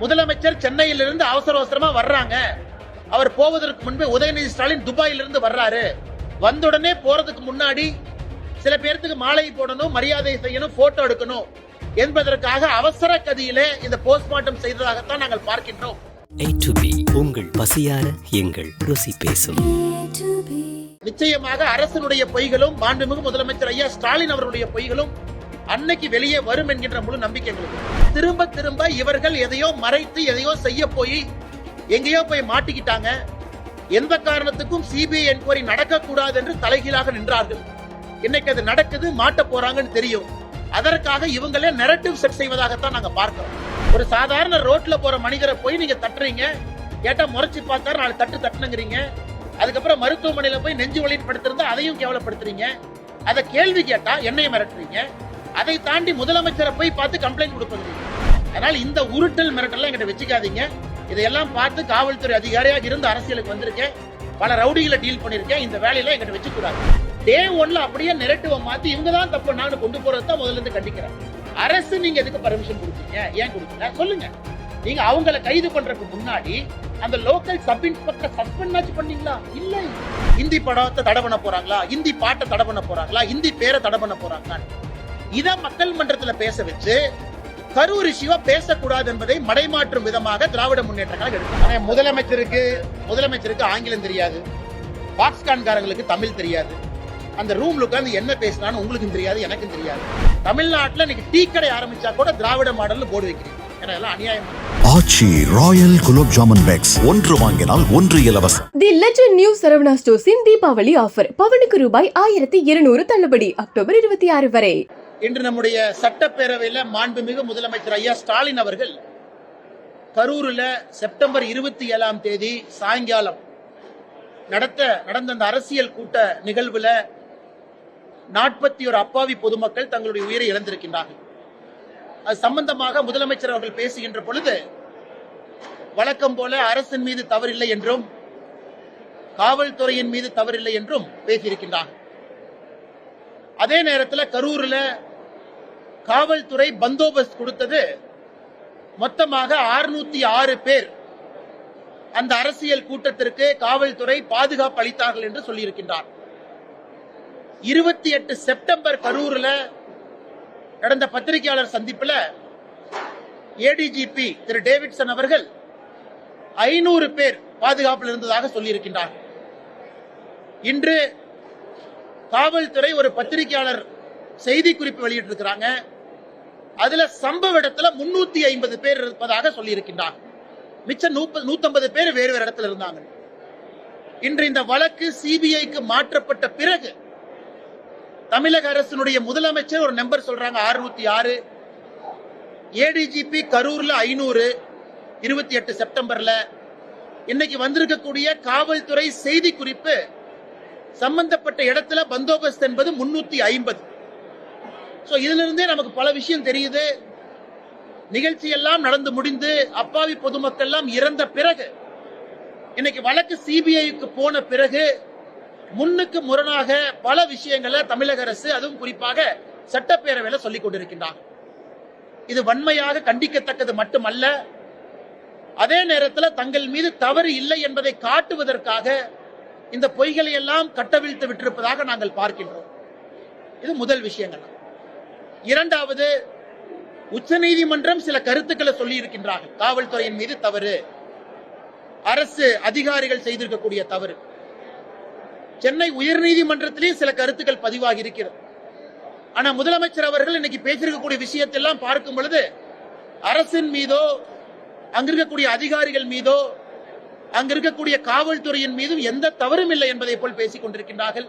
முதலமைச்சர் சென்னையிலிருந்து அவசர அவசரமா வர்றாங்க. அவர் போவதற்கு முன்பே உதயநிதி ஸ்டாலின் துபாயிலிருந்து வர்றாரு. வந்த உடனே போறதுக்கு முன்னாடி சில பேர்த்துக்கு மாலை போடணும் மரியாதை செய்யணும் போட்டோ எடுக்கணும் என்பதற்காக அவசர கதியிலே இந்த போஸ்ட்மார்ட்டம் செய்ததாகத்தான் நாங்கள் பார்க்கின்றோம். உங்கள் பசியார எங்கள் ருசி பேசும். நிச்சயமாக அரசனுடைய பொய்களும் மாண்புமிகு முதலமைச்சர் ஐயா ஸ்டாலின் அவர்களுடைய பொய்களும் அன்னைக்கு வெளியே வரும் என்கின்ற முழு நம்பிக்கை எங்களுக்கு. திரும்ப திரும்ப இவர்கள் எதையோ மறைத்து எதையோ செய்ய போய் எங்கேயோ போய் மாட்டிக்கிட்டாங்க. எந்த காரணத்துக்கும் சிபிஐ என்கொயரி நடக்கக்கூடாது என்று தலைகீழாக நின்றார்கள். இன்னைக்கு அது நடக்குது மாட்ட போறாங்கன்னு தெரியும். அதற்காக இவங்களே நெரட்டிவ் செட் செய்வதாகத்தான் நாங்க பார்க்கிறோம். ஒரு சாதாரண ரோட்ல போற மனிதரை போய் நீங்க தட்டுறீங்க. கேட்டா முறைச்சு பார்த்தாரு நாலு தட்டு தட்டுனுங்கிறீங்க. அதுக்கப்புறம் மருத்துவமனையில போய் நெஞ்சு வலின்னு படுத்திருந்தா அதையும் கேவலப்படுத்துறீங்க. அதை கேள்வி கேட்டா என்னையும் மிரட்டுறீங்க. அதை தாண்டி முதலமைச்சரை போய் பார்த்து கம்ப்ளைண்ட் கொடுப்பது. அதனால் இந்த உருட்டல் மிரட்டல்லாம் எங்கிட்ட வச்சுக்காதீங்க. இதையெல்லாம் பார்த்து காவல்துறை அதிகாரியாக இருந்து அரசியலுக்கு வந்திருக்கேன். பல ரவுடிகளை டீல் பண்ணியிருக்கேன். இந்த வேலையெல்லாம் எங்கிட்ட வச்சுக்கூடாது. டே ஒன்ல அப்படியே நெரட்டிவ மாற்றி இவங்க தான் தப்பு நான் கொண்டு போறது தான் முதல்ல இருந்து கண்டிக்கிறேன். அரசு நீங்க எதுக்கு பர்மிஷன் கொடுத்தீங்க? ஏன் கொடுக்கல? சொல்லுங்க. நீங்க அவங்கள கைது பண்றதுக்கு முன்னாடி அந்த லோக்கல் சப் இன்ஸ்பெக்டர் சஸ்பெண்ட் ஆச்சு பண்ணீங்களா? இல்ல. ஹிந்தி படத்தை தடை பண்ண போறாங்களா? இந்தி பாட்டை தடை பண்ண போறாங்களா? இந்தி பேரை தடை பண்ண போறாங்களா இத மக்கள் மன்றத்துல பேச வச்சு கரூர் இஷ்யூவா பேசக்கூடாது என்பதை மடைமாற்றும் விதமாக திராவிட முன்னேற்ற கழகம் ஆனா முதலமைச்சருக்கு முதலமைச்சருக்கு ஆங்கிலம் தெரியாது. பாக்ஸ்கான்காரங்களுக்கு தமிழ் தெரியாது. அந்த ரூம்ல உட்கார்ந்து என்ன பேசினான்னு உங்களுக்கும் தெரியாது எனக்கும் தெரியாது. தமிழ்நாட்டுல இன்னைக்கு டீ கடை ஆரம்பிச்சா கூட திராவிட மாடல்னு போர்டு வைக்கிறீங்க. ஏன்னா எல்லாம் அநியாயம். Aachi royal gulab jamun packs. ஒன்று வாங்கினால் ஒன்று இலவசம். தி லெஜண்ட் நியூ சரவணா ஸ்டோர்ஸின் தீபாவளி ஆஃபர் பவனுக்கு ரூபாய் ஆயிரத்தி இருநூறு தள்ளுபடி அக்டோபர் இருபத்தி ஆறு வரை. இன்று நம்முடைய சட்டப்பேரவையில் மாண்புமிகு முதலமைச்சர் ஐயா ஸ்டாலின் அவர்கள் கரூர்ல செப்டம்பர் இருபத்தி ஏழாம் தேதி சாயங்காலம் நடத்த நடந்த அந்த அரசியல் கூட்ட நிகழ்வுல நாற்பத்தி ஒரு அப்பாவி பொதுமக்கள் தங்களுடைய உயிரை இழந்திருக்கின்றார்கள். அது சம்பந்தமாக முதலமைச்சர் அவர்கள் பேசுகின்ற பொழுது வழக்கம் போல அரசின் மீது தவறில்லை என்றும் காவல்துறையின் மீது தவறில்லை என்றும் பேசியிருக்கின்றார்கள். அதே நேரத்தில் கரூர்ல காவல்துறை பந்தோபஸ்த் கொடுத்தது மொத்தமாக 606 ஆறு பேர். அந்த அரசியல் கூட்டத்திற்கு காவல்துறை பாதுகாப்பு அளித்தார்கள் என்று சொல்லியிருக்கின்றார். இருபத்தி எட்டு செப்டம்பர் கரூர்ல நடந்த பத்திரிகையாளர் சந்திப்புல ஏடிஜிபி திரு டேவிட்சன் அவர்கள் ஐநூறு பேர் பாதுகாப்பில் இருந்ததாக சொல்லியிருக்கின்றார். இன்று காவல்துறை ஒரு பத்திரிகையாளர் செய்தி குறிப்பு வெளியிட்டிருக்கிறாங்க. அதுல சம்பவ இடத்துல முன்னூத்தி ஐம்பது பேர் இருப்பதாக சொல்லியிருக்கின்றார். மிச்சம் நூத்தம்பது பேர் வேறு வேறு இடத்துல இருந்தாங்க. இன்று இந்த வழக்கு சிபிஐக்கு மாற்றப்பட்ட பிறகு தமிழக அரசினுடைய முதலமைச்சர் ஒரு நம்பர் சொல்றாங்க அறுநூத்தி ஆறு. ஏடிஜிபி கரூர்ல ஐநூறு இருபத்தி எட்டு செப்டம்பர்ல. இன்னைக்கு வந்திருக்கக்கூடிய காவல்துறை செய்தி குறிப்பு சம்பந்தப்பட்ட இடத்துல பந்தோபஸ்த் என்பது முன்னூத்தி ஐம்பது. ஸோ இதிலிருந்தே நமக்கு பல விஷயம் தெரியுது. நிகழ்ச்சி எல்லாம் நடந்து முடிந்து அப்பாவி பொதுமக்கள் எல்லாம் இறந்த பிறகு இன்னைக்கு வழக்கு சிபிஐக்கு போன பிறகு முன்னுக்கு முரணாக பல விஷயங்களை தமிழக அரசு அதுவும் குறிப்பாக சட்டப்பேரவையில் சொல்லிக் கொண்டிருக்கின்றார் இது வன்மையாக கண்டிக்கத்தக்கது மட்டுமல்ல அதே நேரத்தில் தங்கள் மீது தவறு இல்லை என்பதை காட்டுவதற்காக இந்த பொய்களை எல்லாம் கட்டவிழ்த்து விட்டிருப்பதாக நாங்கள் பார்க்கின்றோம். இது முதல் விஷயங்கள் இரண்டாவது உச்சநீதிமன்றம் சில கருத்துக்களை சொல்லி இருக்கின்றார்கள் காவல்துறையின் மீது தவறு. அரசு அதிகாரிகள் செய்திருக்கக்கூடிய தவறு. சென்னை உயர்நீதிமன்றத்திலேயும் சில கருத்துக்கள் பதிவாகி இருக்கிறது. ஆனா முதலமைச்சர் அவர்கள் இன்னைக்கு பேசியிருக்கக்கூடிய விஷயத்தெல்லாம் பார்க்கும் பொழுது அரசின் மீதோ அங்கிருக்கக்கூடிய அதிகாரிகள் மீதோ அங்கிருக்கக்கூடிய காவல்துறையின் மீதும் எந்த தவறும் இல்லை என்பதை போல் பேசிக் கொண்டிருக்கின்றார்கள்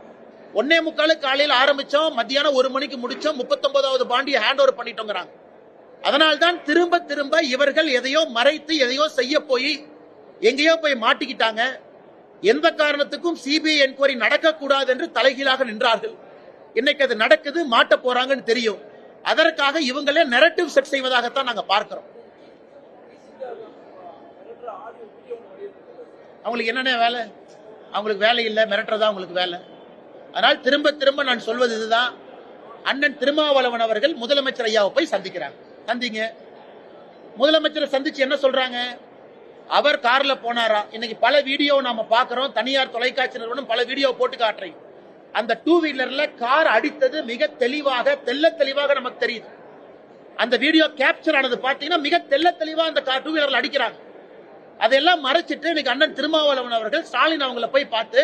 ஒன்னே முக்காலு காலையில் ஆரம்பிச்சோம் மத்தியானம் ஒரு மணிக்கு முடிச்சோம் முப்பத்தொன்பதாவது பாண்டியை ஹேண்ட் ஓவர் பண்ணிட்டோங்கிறாங்க. அதனால்தான் திரும்ப திரும்ப இவர்கள் எதையோ மறைத்து எதையோ செய்ய போய் எங்கேயோ போய் மாட்டிக்கிட்டாங்க. எந்த காரணத்துக்கும் சிபிஐ என்கொயரி நடக்கக்கூடாது என்று தலைகீழாக நின்றார்கள். இன்னைக்கு அது நடக்குது மாட்ட போறாங்கன்னு தெரியும். அதற்காக இவங்களே நெரட்டிவ் செட் செய்வதாகத்தான் நாங்க பார்க்கிறோம். அவங்களுக்கு என்னென்ன வேலை? அவங்களுக்கு வேலை இல்லை மிரட்டுறதா அவங்களுக்கு வேலை? அதனால் திரும்ப திரும்ப நான் சொல்வது இதுதான். அண்ணன் திருமாவளவன் அவர்கள் முதலமைச்சர் ஐயாவை போய் சந்திக்கிறாங்க சந்திங்க. முதலமைச்சரை சந்திச்சு என்ன சொல்றாங்க? அவர் கார்ல போனாரா? இன்னைக்கு பல வீடியோ நாம பாக்குறோம் தனியார் தொலைக்காட்சி நிறுவனம் பல வீடியோ போட்டு காட்டுறீங்க அந்த டூ வீலர்ல கார் அடித்தது மிக தெளிவாக தெள்ள தெளிவாக நமக்கு தெரியுது. அந்த வீடியோ கேப்சர் ஆனது பாத்தீங்கன்னா மிக தெல்ல தெளிவா அந்த கார் டூ வீலர்ல அடிக்கிறாங்க. அதையெல்லாம் மறைச்சிட்டு இன்னைக்கு அண்ணன் திருமாவளவன் அவர்கள் ஸ்டாலின் அவங்கள போய் பார்த்து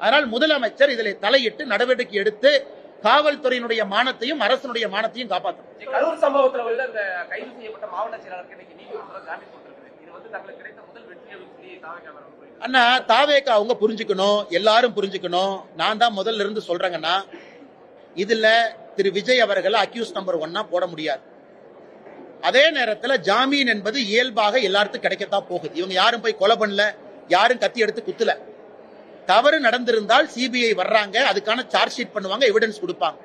அதனால் முதலமைச்சர் இதில் தலையிட்டு நடவடிக்கை எடுத்து காவல்துறையினுடைய மானத்தையும் அரசனுடைய மானத்தையும் காப்பாற்றணும். கரூர் சம்பவத்துல வந்து அந்த கைது செய்யப்பட்ட மாவட்ட செயலாளருக்கு அண்ணா தாவேக்கா அவங்க புரிஞ்சுக்கணும் எல்லாரும் புரிஞ்சுக்கணும். நான் தான் முதல்ல இருந்து சொல்றேங்கன்னா இதுல திரு விஜய் அவர்களை அக்யூஸ் நம்பர் ஒன்னா போட முடியாது. அதே நேரத்துல ஜாமீன் என்பது இயல்பாக எல்லாருக்கும் கிடைக்கத்தான் போகுது. இவங்க யாரும் போய் கொலை பண்ணல யாரும் கத்தி எடுத்து குத்துல. தவறு நடந்திருந்தால் சிபிஐ வர்றாங்க அதுக்கான சார்ஜ் ஷீட் பண்ணுவாங்க எவிடன்ஸ் கொடுப்பாங்க.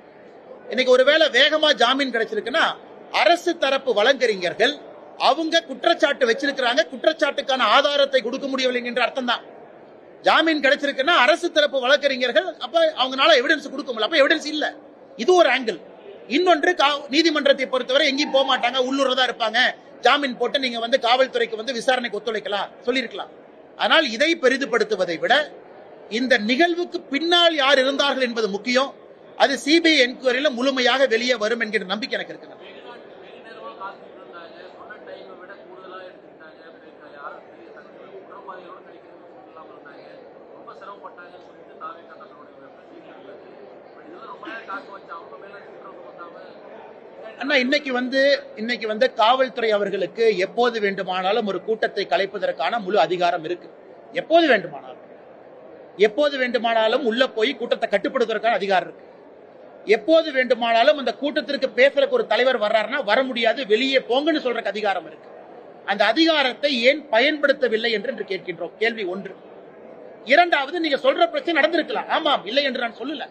இன்னைக்கு ஒருவேளை வேகமா ஜாமீன் கிடைச்சிருக்குன்னா அரசு தரப்பு வழக்கறிஞர்கள் அவங்க குற்றச்சாட்டு வச்சிருக்கிறாங்க குற்றச்சாட்டுக்கான ஆதாரத்தை கொடுக்க முடியவில்லை என்ற அர்த்தம் தான் ஜாமீன் கிடைச்சிருக்குன்னா அரசு தரப்பு வழக்கறிஞர்கள் அப்ப அவங்களால எவிடன்ஸ் கொடுக்க முடியல. அப்ப எவிடன்ஸ் இல்ல. இது ஒரு ஆங்கிள் இன்னொன்று கா- நீதிமன்றத்தை பொறுத்தவரை எங்கேயும் போக மாட்டாங்க உள்ளூர்ல தான் இருப்பாங்க. ஜாமீன் போட்டு நீங்க வந்து காவல்துறைக்கு வந்து விசாரணைக்கு ஒத்துழைக்கலாம் சொல்லியிருக்கலாம். ஆனால் இதை பெரிதுபடுத்துவதை விட இந்த நிகழ்வுக்கு பின்னால் யார் இருந்தார்கள் என்பது முக்கியம். அது சிபிஐ என்கொயரியில முழுமையாக வெளியே வரும் என்கிற நம்பிக்கை எனக்கு இருக்கிறது அண்ணா இன்னைக்கு வந்து இன்னைக்கு வந்து காவல்துறை அவர்களுக்கு எப்போது வேண்டுமானாலும் ஒரு கூட்டத்தை கலைப்பதற்கான முழு அதிகாரம் இருக்கு. எப்போது வேண்டுமானாலும். எப்போது வேண்டுமானாலும் உள்ள போய் கூட்டத்தை கட்டுப்படுத்துவதற்கான அதிகாரம் இருக்கு. எப்போது வேண்டுமானாலும் அந்த கூட்டத்திற்கு பேசுறதுக்கு ஒரு தலைவர் வர்றாருன்னா வர முடியாது வெளியே போங்கன்னு சொல்றதுக்கு அதிகாரம் இருக்கு. அந்த அதிகாரத்தை ஏன் பயன்படுத்தவில்லை என்று என்று கேட்கின்றோம். கேள்வி ஒன்று. இரண்டாவது நீங்க சொல்ற பிரச்சனை நடந்திருக்கலாம். ஆமாம் இல்லை என்று நான் சொல்லல.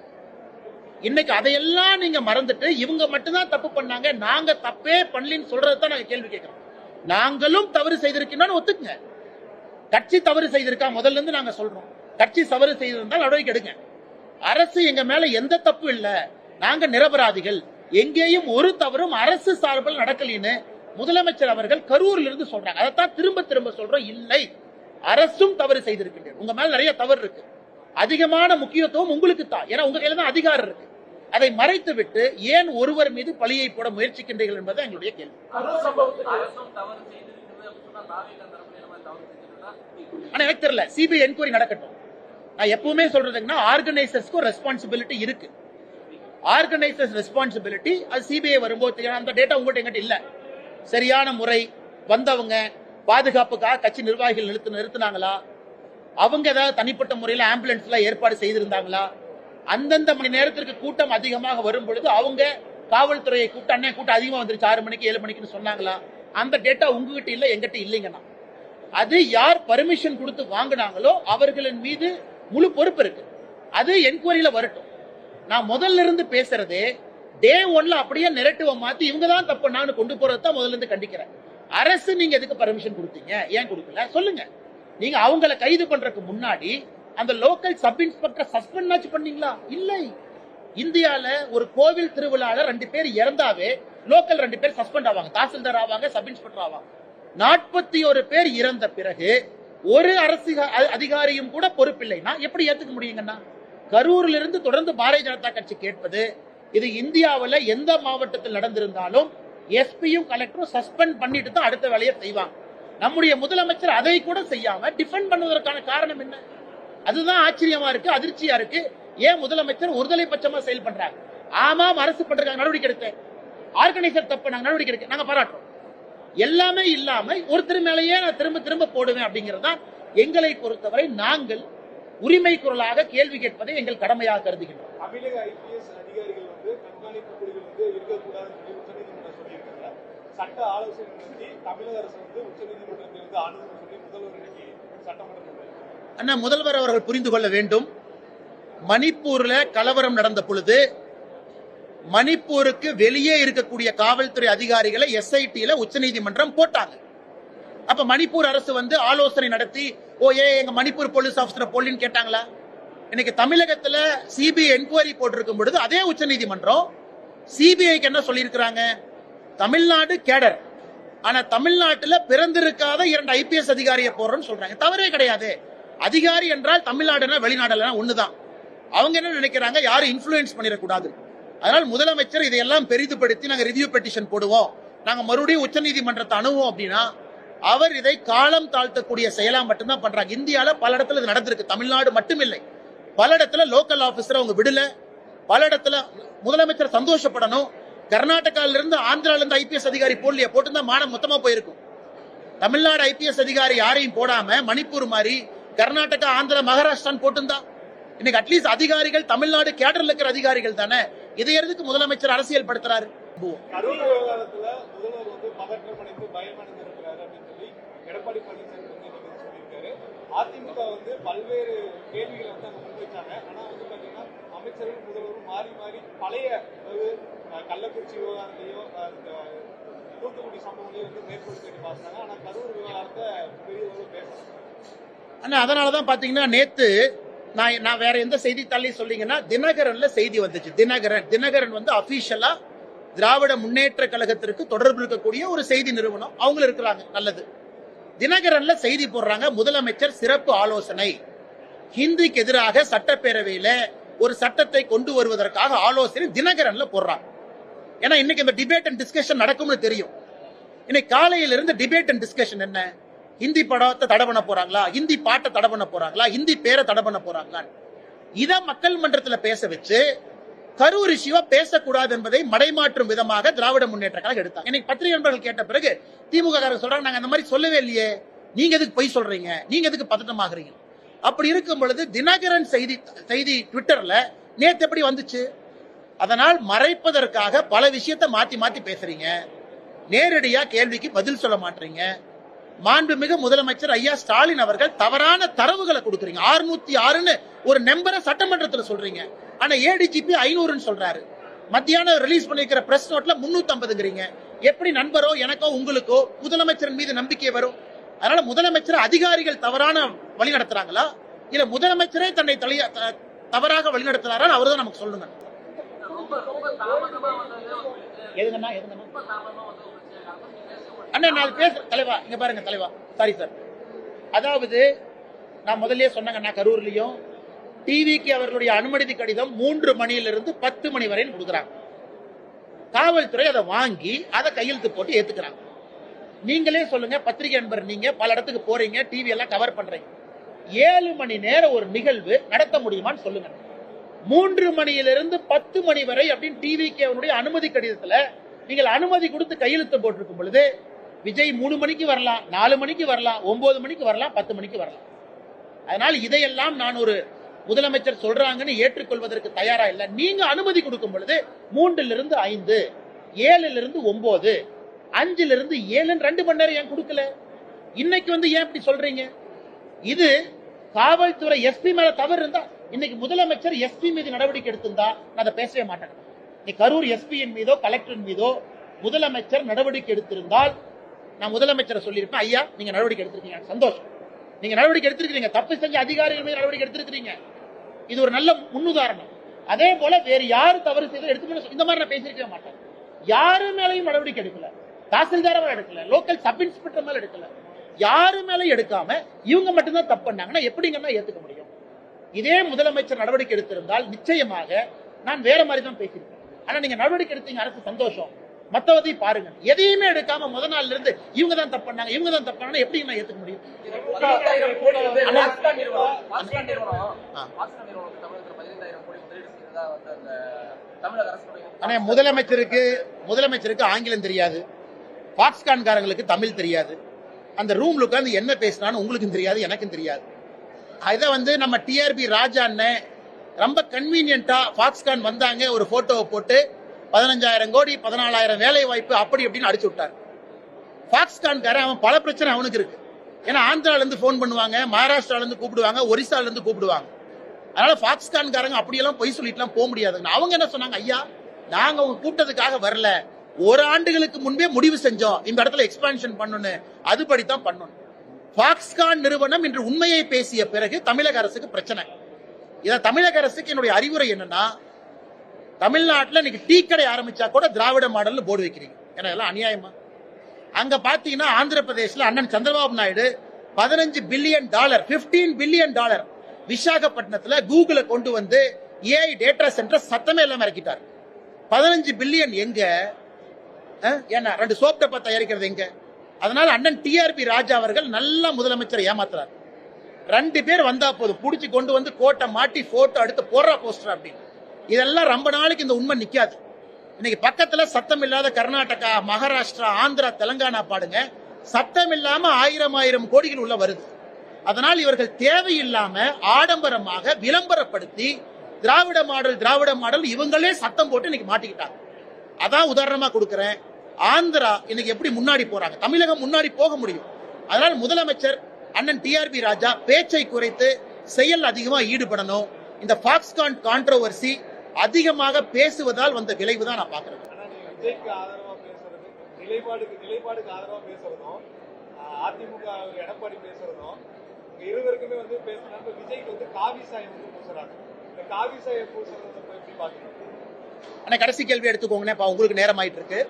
இன்னைக்கு அதையெல்லாம் நீங்க மறந்துட்டு இவங்க மட்டும்தான் தப்பு பண்ணாங்க நாங்க தப்பே பண்ணலின்னு சொல்றது தான் நாங்க கேள்வி கேட்கிறோம். நாங்களும் தவறு செய்திருக்கோம்னு ஒத்துக்குங்க. கட்சி தவறு செய்திருக்கா? முதல்ல இருந்து நாங்க சொல்றோம். கட்சி தவறு செய்திருந்தால் நடவடிக்கை எடுங்க. அரசு எங்க மேல எந்த தப்பு இல்ல. நாங்க நிரபராதிகள். எங்கேயும் ஒரு தவறும் அரசு சார்பில் நடக்கலின்னு முதலமைச்சர் அவர்கள் கரூர்ல இருந்து சொல்றாங்க. அதைத்தான் திரும்ப திரும்ப சொல்றோம். இல்லை. அரசும் தவறு செய்திருக்கின்றது உங்க மேல நிறைய தவறு இருக்கு. அதிகமான முக்கியத்துவம் உங்களுக்கு தான். ஏன்னா உங்க கையில தான் அதிகாரம் இருக்கு. அதை மறைத்து விட்டு ஏன் ஒருவர் மீது பழியை போட முயற்சிக்கின்றீர்கள் என்பது எங்களுடைய கேள்வி. ஆனா எனக்கு தெரியல. சிபிஐ என்கொயரி நடக்கட்டும். நான் எப்பவுமே சொல்றதுன்னா ஆர்கனைசர்ஸ்க்கும் ரெஸ்பான்சிபிலிட்டி இருக்கு. ஆர்கனைசர்ஸ் ரெஸ்பான்சிபிலிட்டி அது சிபிஐ வரும்போது அந்த டேட்டா உங்கள்கிட்ட எங்கிட்ட இல்ல. சரியான முறை வந்தவங்க பாதுகாப்புக்காக கட்சி நிர்வாகிகள் நிறுத்து நிறுத்தினாங்களா? அவங்க ஏதாவது தனிப்பட்ட முறையில் ஆம்புலன்ஸ்லாம் ஏற்பாடு செய்திருந்தாங்களா? அந்தந்த மணி நேரத்திற்கு கூட்டம் அதிகமாக வரும் பொழுது அவங்க காவல்துறையை கூட்டம் அண்ணே கூட்டம் அதிகமாக வந்துருச்சு. ஆறு மணிக்கு ஏழு மணிக்குன்னு சொன்னாங்களா? அந்த டேட்டா உங்ககிட்ட இல்லை எங்கிட்ட இல்லைங்கண்ணா. அது யார் பர்மிஷன் கொடுத்து வாங்கினாங்களோ அவர்களின் மீது முழு பொறுப்பு இருக்கு. அது என்கொயரியில வரட்டும். நான் முதல்ல இருந்து பேசுறதே டே ஒன்ல அப்படியே நெரட்டிவ மாத்தி இவங்க தான் தப்பு நான் கொண்டு போறது தான் முதல்ல இருந்து கண்டிக்கிறேன். அரசு நீங்க எதுக்கு பர்மிஷன் கொடுத்தீங்க? ஏன் கொடுக்கல? சொல்லுங்க. நீங்க அவங்கள கைது பண்றதுக்கு முன்னாடி அந்த லோக்கல் சப் இன்ஸ்பெக்டர் சஸ்பெண்ட் ஆச்சு பண்ணீங்களா? இல்லை. இந்தியால ஒரு கோவில் திருவிழால ரெண்டு பேர் இறந்தாவே லோக்கல் ரெண்டு பேர் சஸ்பெண்ட் ஆவாங்க. தாசில்தார் ஆவாங்க சப் இன்ஸ்பெக்டர் ஆவாங்க. நாற்பத்தி ஒரு பேர் இறந்த பிறகு ஒரு அரசு அதிகாரியும் கூட பொறுப்பில்லைன்னா எப்படி ஏத்துக்க முடியுங்கன்னா கரூர்ல இருந்து தொடர்ந்து பாரதிய ஜனதா கட்சி கேட்பது இது இந்தியாவில் எந்த மாவட்டத்தில் நடந்திருந்தாலும் எஸ்பியும் கலெக்டரும் சஸ்பெண்ட் பண்ணிட்டு தான் அடுத்த வேலையை செய்வாங்க. நம்முடைய முதலமைச்சர் அதை கூட செய்யாம டிஃபெண்ட் பண்ணுவதற்கான காரணம் என்ன? அதுதான் ஆச்சரியமா இருக்கு அதிர்ச்சியா இருக்கு. ஏன் முதலமைச்சர் ஒருதலை பட்சமா செயல் பண்றாங்க ஆமாம் அரசு பண்றாங்க நடவடிக்கை எடுக்க ஆர்கனைசர் தப்பு நாங்க நடவடிக்கை எடுக்க நாங்க பாராட்டுறோம். எல்லாமே இல்லாம ஒருத்தர் மேலேயே நான் திரும்ப திரும்ப போடுவேன் அப்படிங்கிறது எங்களை பொறுத்தவரை நாங்கள் உரிமை குரலாக கேள்வி கேட்பதை எங்கள் கடமையாக கருதுகின்றோம். தமிழக ஐபிஎஸ் அதிகாரிகள் வந்து கண்காணிப்பு குழுவில் வந்து இருக்கக்கூடாதுன்னு சொல்லி உச்சநீதிமன்றம் சொல்லியிருக்காங்க. சட்ட ஆலோசனை நடத்தி தமிழக அரசு வந்து உச்சநீதிமன்றத்தை வந்து சொல்லி முதல்வர் இன்னைக்கு. அண்ணா முதல்வர் அவர்கள் புரிந்து கொள்ள வேண்டும். மணிப்பூர்ல கலவரம் நடந்த பொழுது மணிப்பூருக்கு வெளியே இருக்கக்கூடிய காவல்துறை அதிகாரிகளை எஸ்ஐடில உச்சநீதிமன்றம் போட்டாங்க. அப்ப மணிப்பூர் அரசு வந்து ஆலோசனை நடத்தி ஓ ஏ எங்க மணிப்பூர் போலீஸ் ஆபீசர் போலின்னு கேட்டாங்களா? இன்னைக்கு தமிழகத்துல சிபிஐ என்கொயரி போட்டிருக்கும் பொழுது அதே உச்சநீதிமன்றம் சிபிஐக்கு என்ன சொல்லியிருக்கிறாங்க? தமிழ்நாடு கேடர். ஆனா தமிழ்நாட்டுல பிறந்திருக்காத இரண்டு ஐபிஎஸ் அதிகாரியை போடுறோம்னு சொல்றாங்க. தவறே கிடையாது. அதிகாரி என்றால் தமிழ்நாடுனா வெளிநாடுனா ஒண்ணுதான். அவங்க என்ன நினைக்கிறாங்க? யாரும் இன்ஃப்ளூயன்ஸ் பண்ணிடக்கூடாது. அதனால் முதலமைச்சர் இதையெல்லாம் பெரிதுபடுத்தி நாங்க ரிவ்யூ பெட்டிஷன் போடுவோம். நாங்க மறுபடியும் உச்சநீதிமன்றத்தை அணுவோம் அப்படின்னா அவர் இதை காலம் தாழ்த்தக்கூடிய செயலா மட்டும்தான் பண்றாங்க. இந்தியால பல இடத்துல இது நடந்திருக்கு. தமிழ்நாடு மட்டுமில்லை. பல இடத்துல லோக்கல் ஆபீசர் அவங்க விடல. பல இடத்துல முதலமைச்சர் சந்தோஷப்படணும். கர்நாடகால இருந்து ஆந்திரால இருந்து ஐபிஎஸ் அதிகாரி போடலையே போட்டுதான் மானம் மொத்தமா போயிருக்கும். தமிழ்நாடு ஐபிஎஸ் அதிகாரி யாரையும் போடாம மணிப்பூர் மாதிரி கர்நாடகா ஆந்திரா மகாராஷ்டிரான்னு போட்டிருந்தா இன்னைக்கு அட்லீஸ்ட் அதிகாரிகள் தமிழ்நாடு கேடர்ல இருக்கிற அதிகாரிகள் தானே இதை எதுக்கு முதலமைச்சர் அரசியல் படுத்துறாரு? அதிமுக வந்து பல்வேறு கேள்விகளை வந்து அங்க முன்வைச்சாங்க. ஆனா வந்து பாத்தீங்கன்னா அமைச்சர்கள் முதல்வரும் மாறி மாறி பழைய கள்ளக்குறிச்சி விவகாரத்தையோ அஹ், இந்த தூத்துக்குடி சம்பவங்களையும் வந்து மேற்கொண்டு சொல்லி பார்த்தாங்க. ஆனா கரூர் விவகாரத்தை பெரிய அளவு பேசணும் ஆனா அதனாலதான் பாத்தீங்கன்னா நேத்து நான் நான் வேற எந்த செய்தித்தாளையும் சொல்லிங்கன்னா தினகரன்ல செய்தி வந்துச்சு. தினகரன். தினகரன் வந்து அபிஷியலா திராவிட முன்னேற்ற கழகத்திற்கு தொடர்பு இருக்கக்கூடிய ஒரு செய்தி நிறுவனம். அவங்களும் இருக்கிறாங்க. நல்லது. தினகரன்ல செய்தி போடுறாங்க முதலமைச்சர் சிறப்பு ஆலோசனை. ஹிந்திக்கு எதிராக சட்டப்பேரவையில ஒரு சட்டத்தை கொண்டு வருவதற்காக ஆலோசனை தினகரன்ல போடுறாங்க. ஏன்னா இன்னைக்கு இந்த டிபேட் அண்ட் டிஸ்கஷன் நடக்கும்னு தெரியும். இன்னைக்கு காலையிலிருந்து டிபேட் அண்ட் டிஸ்கஷன் என்ன? ஹிந்தி படத்தை தடை பண்ண போறாங்களா? ஹிந்தி பாட்டை தடை பண்ண போறாங்களா? ஹிந்தி பேரை தடை பண்ண போறாங்களா? இத மக்கள் மன்றத்துல பேச வச்சு கரூர் இஷ்யூவா பேசக்கூடாது என்பதை மடைமாற்றும் விதமாக திராவிட முன்னேற்ற கழகம் எடுத்தாங்க. இன்னைக்கு பத்திரிகை நண்பர்கள் கேட்ட பிறகு திமுக காரர் சொல்றாங்க நாங்க அந்த மாதிரி சொல்லவே இல்லையே. நீங்க எதுக்கு பொய் சொல்றீங்க? நீங்க எதுக்கு பதட்டமாகறீங்க? அப்படி இருக்கும் பொழுது தினகரன் செய்தி செய்தி ட்விட்டர்ல நேத்து எப்படி வந்துச்சு? அதனால் மறைப்பதற்காக பல விஷயத்தை மாத்தி மாத்தி பேசுறீங்க. நேரடியா கேள்விக்கு பதில் சொல்ல மாட்டீங்க. மாண்புமிகு முதலமைச்சர் ஐயா ஸ்டாலின் அவர்கள் தவறான தரவுகளை கொடுக்குறீங்க. 606 ஆறுன்னு ஒரு நம்பரை சட்டமன்றத்துல சொல்றீங்க. ஆனா ஏடிஜிபி ஐநூறுன்னு சொல்றாரு. மத்தியானம் ரிலீஸ் பண்ணிருக்கிற பிரஸ் நோட்ல முன்னூத்தி ஐம்பதுங்கிறீங்க எப்படி நண்பரோ எனக்கோ உங்களுக்கோ முதலமைச்சரின் மீது நம்பிக்கை வரும்? அதனால முதலமைச்சர் அதிகாரிகள் தவறான வழி நடத்துறாங்களா? இல்ல முதலமைச்சரே தன்னை தலைய தவறாக வழி நடத்துறாரா? அவர்தான் நமக்கு சொல்லுங்க எதுங்கண்ணா எதுங்கண்ணா? அண்ணா நான் பேச தலைவா இங்க பாருங்க தலைவா. சாரி சார் அதாவது நான் முதல்லயே சொன்னேங்க நான் கரூர்லயும். டிவிக்கு அவர்களுடைய அனுமதி கடிதம் மூன்று மணியிலிருந்து பத்து மணி வரைன்னு கொடுக்குறாங்க. காவல்துறை அதை வாங்கி அதை கையெழுத்து போட்டு ஏத்துக்கிறாங்க. நீங்களே சொல்லுங்க பத்திரிகை நண்பர் நீங்க பல இடத்துக்கு போறீங்க டிவி எல்லாம் கவர் பண்றீங்க. ஏழு மணி நேரம் ஒரு நிகழ்வு நடத்த முடியுமான்னு சொல்லுங்க. மூன்று மணியிலிருந்து பத்து மணி வரை அப்படின்னு டிவிக்கு அவனுடைய அனுமதி கடிதத்துல நீங்கள் அனுமதி கொடுத்து கையெழுத்து போட்டிருக்கும் பொழுது விஜய் மூணு மணிக்கு வரலாம் நாலு மணிக்கு வரலாம் ஒன்பது மணிக்கு வரலாம் பத்து மணிக்கு வரலாம். அதனால் இதையெல்லாம் நான் ஒரு முதலமைச்சர் சொல்றாங்கன்னு ஏற்றுக்கொள்வதற்கு தயாரா இல்லை. நீங்க அனுமதி கொடுக்கும் பொழுது மூன்றுல இருந்து ஐந்து ஏழுல இருந்து ஒன்பது அஞ்சுல இருந்து ஏழுன்னு ரெண்டு மணி நேரம் ஏன் கொடுக்கல? இன்னைக்கு வந்து ஏன் இப்படி சொல்றீங்க? இது காவல்துறை எஸ்பி மேல தவறு இருந்தா இன்னைக்கு முதலமைச்சர் எஸ்பி மீது நடவடிக்கை எடுத்திருந்தா நான் அதை பேசவே மாட்டேன். நீ கரூர் எஸ்பியின் மீதோ கலெக்டர் மீதோ முதலமைச்சர் நடவடிக்கை எடுத்திருந்தால் நான் முதலமைச்சரை சொல்லியிருப்பேன் ஐயா நீங்க நடவடிக்கை எடுத்திருக்கீங்க. சந்தோஷம். நீங்க நடவடிக்கை எடுத்திருக்கீங்க தப்பு செஞ்ச அதிகாரிகள் மீது நடவடிக்கை எடுத்திருக்கிறீங்க. இது ஒரு நல்ல முன்னுதாரணம். அதே போல வேறு யாரு தவறு செய்து எடுத்து இந்த மாதிரி நான் பேசியிருக்கவே மாட்டேன். யாரு மேலையும் நடவடிக்கை எடுக்கல. தாசில்தார் மேல எடுக்கல. லோக்கல் சப் இன்ஸ்பெக்டர் மேல எடுக்கல. யாரு மேலையும் எடுக்காம இவங்க மட்டும்தான் தப்பு பண்ணாங்கன்னா எப்படிங்கன்னா ஏத்துக்க முடியும். இதே முதலமைச்சர் நடவடிக்கை எடுத்திருந்தால் நிச்சயமாக நான் வேற மாதிரி தான் பேசியிருக்கேன் ஆனா நீங்க நடவடிக்கை எடுத்தீங்க அரசு சந்தோஷம். மத்தவதை பாருங்க. எதையுமே எடுக்காம முத நாள்ல இருந்து இவங்க தான் தப்பு பண்ணாங்க இவங்க தான் தப்பு பண்ணாங்க எப்படி நான் ஏத்துக்க முடியும்? ஆனா முதலமைச்சருக்கு முதலமைச்சருக்கு ஆங்கிலம் தெரியாது. பாக்ஸ்கான் காரங்களுக்கு தமிழ் தெரியாது. அந்த ரூம்ல உட்கார்ந்து என்ன பேசினான்னு உங்களுக்கும் தெரியாது எனக்கும் தெரியாது. இதை வந்து நம்ம டிஆர்பி ராஜா அண்ணன் ரொம்ப கன்வீனியன்ட்டா ஃபாக்ஸ்கான் வந்தாங்க ஒரு போட்டோவை போட்டு பதினஞ்சாயிரம் கோடி பதினாலாயிரம் வேலை வாய்ப்பு அப்படி அப்படின்னு அடிச்சு விட்டார். ஃபாக்ஸ்கான் காரன் அவன் பல பிரச்சனை அவனுக்கு இருக்கு. ஏன்னா ஆந்திரால இருந்து போன் பண்ணுவாங்க மகாராஷ்டிரால இருந்து கூப்பிடுவாங்க ஒரிசால இருந்து கூப்பிடுவாங்க. அதனால பாகிஸ்தான் காரங்க அப்படியெல்லாம் பொய் சொல்லிட்டுலாம் போக முடியாதுங்க அவங்க என்ன சொன்னாங்க? ஐயா நாங்க உங்க கூட்டத்துக்காக வரல. ஒரு ஆண்டுகளுக்கு முன்பே முடிவு செஞ்சோம். இந்த இடத்துல எக்ஸ்பான்ஷன் பண்ணணும். அதுபடி தான் பண்ணணும். பாக்ஸ்கான் நிறுவனம் இன்று உண்மையை பேசிய பிறகு தமிழக அரசுக்கு பிரச்சனை. இதை தமிழக அரசுக்கு என்னுடைய அறிவுரை என்னன்னா தமிழ்நாட்டில் இன்னைக்கு டீ கடை ஆரம்பிச்சா கூட திராவிட மாடல்னு போர்டு வைக்கிறீங்க. ஏன்னா எல்லாம் அநியாயமா? அங்க பாத்தீங்கன்னா ஆந்திர பிரதேஷ்ல அண்ணன் சந்திரபாபு நாயுடு பதினஞ்சு பில்லியன் டாலர் 15 பில்லியன் டாலர் விசாகப்பட்டினத்துல கூகுளை கொண்டு வந்து ஏஐ டேட்டா சென்டர் சத்தமே இல்லாம இறக்கிட்டார். பதினஞ்சு பில்லியன் எங்க? அஹ், ஏன்னா ரெண்டு சோப் டப்பா தயாரிக்கிறது எங்க? அதனால அண்ணன் டிஆர்பி ராஜா அவர்கள் நல்ல முதலமைச்சர் ஏமாத்துறாரு. ரெண்டு பேர் வந்தா போதும். புடிச்சு கொண்டு வந்து கோட்டை மாட்டி போட்டோ எடுத்து போடுறா போஸ்டர் அப்படின்னு. இதெல்லாம் ரொம்ப நாளைக்கு இந்த உண்மை நிக்காது. இன்னைக்கு பக்கத்துல சத்தம் இல்லாத கர்நாடகா மகாராஷ்டிரா ஆந்திரா தெலங்கானா பாடுங்க. சத்தம் இல்லாம ஆயிரம் ஆயிரம் கோடிகள் உள்ள வருது. அதனால் இவர்கள் தேவையில்லாம ஆடம்பரமாக விளம்பரப்படுத்தி திராவிட மாடல் திராவிட மாடல் இவங்களே சத்தம் போட்டு இன்னைக்கு மாட்டிக்கிட்டாங்க. அதான் உதாரணமா கொடுக்குறேன். ஆந்திரா இன்னைக்கு எப்படி முன்னாடி போறாங்க? தமிழகம் முன்னாடி போக முடியும். அதனால் முதலமைச்சர் அண்ணன் டிஆர்பி ராஜா பேச்சை குறைத்து செயல் அதிகமா ஈடுபடணும். இந்த பாக்ஸ்கான் கான்ட்ரோவர்சி அதிகமாக பேசுவதால் வந்த விளைவு தான் நான் பாக்குறேன் அதிமுக எடப்பாடி பேசுறதும் இருவருக்குமே வந்து பேசுறாங்க விஜய்க்கு வந்து காவி சாயம் வந்து பூசுறாங்க. இந்த காவி சாயம் பூசுறத எப்படி பாக்குறோம் ஆனா கடைசி கேள்வி எடுத்துக்கோங்கண்ணே உங்களுக்கு நேரம் ஆயிட்டு இருக்கு.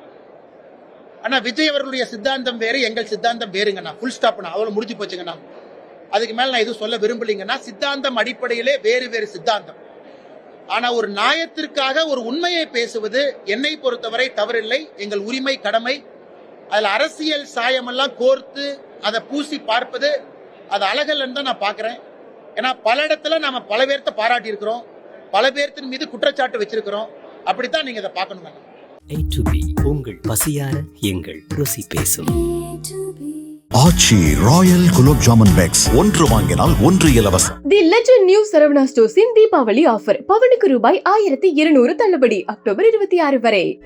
ஆனா விஜய் அவர்களுடைய சித்தாந்தம் வேறு எங்கள் சித்தாந்தம் வேறுங்கண்ணா. ஃபுல் ஸ்டாப்ண்ணா அவ்வளவு முடிஞ்சு போச்சுங்கண்ணா. அதுக்கு மேல நான் எதுவும் சொல்ல விரும்பலீங்கன்னா சித்தாந்தம் அடிப்படையிலே வேறு வேறு சித்தாந்தம். ஆனா ஒரு நியாயத்திற்காக ஒரு உண்மையை பேசுவது என்னை பொறுத்தவரை தவறில்லை. எங்கள் உரிமை கடமை. அதுல அரசியல் சாயமெல்லாம் கோர்த்து அதை பூசி பார்ப்பது அது அழகல்லன்னு தான் நான் பாக்குறேன் ஏன்னா பல இடத்துல நாம பல பேர்த்த பாராட்டி இருக்கிறோம் பல பேர்த்தின் மீது குற்றச்சாட்டு வச்சிருக்கிறோம். அப்படித்தான் நீங்க இதை பார்க்கணும் A to B. உங்கள் பசியார எங்கள் ருசி பேசும். Aachi royal gulab jamun packs. ஒன்று வாங்கினால் ஒன்று இலவசம். தி லெஜண்ட் நியூ சரவணா ஸ்டோர்ஸின் தீபாவளி ஆஃபர். பவனுக்கு ரூபாய் ஆயிரத்தி இருநூறு தள்ளுபடி. அக்டோபர் இருபத்தி ஆறு வரை.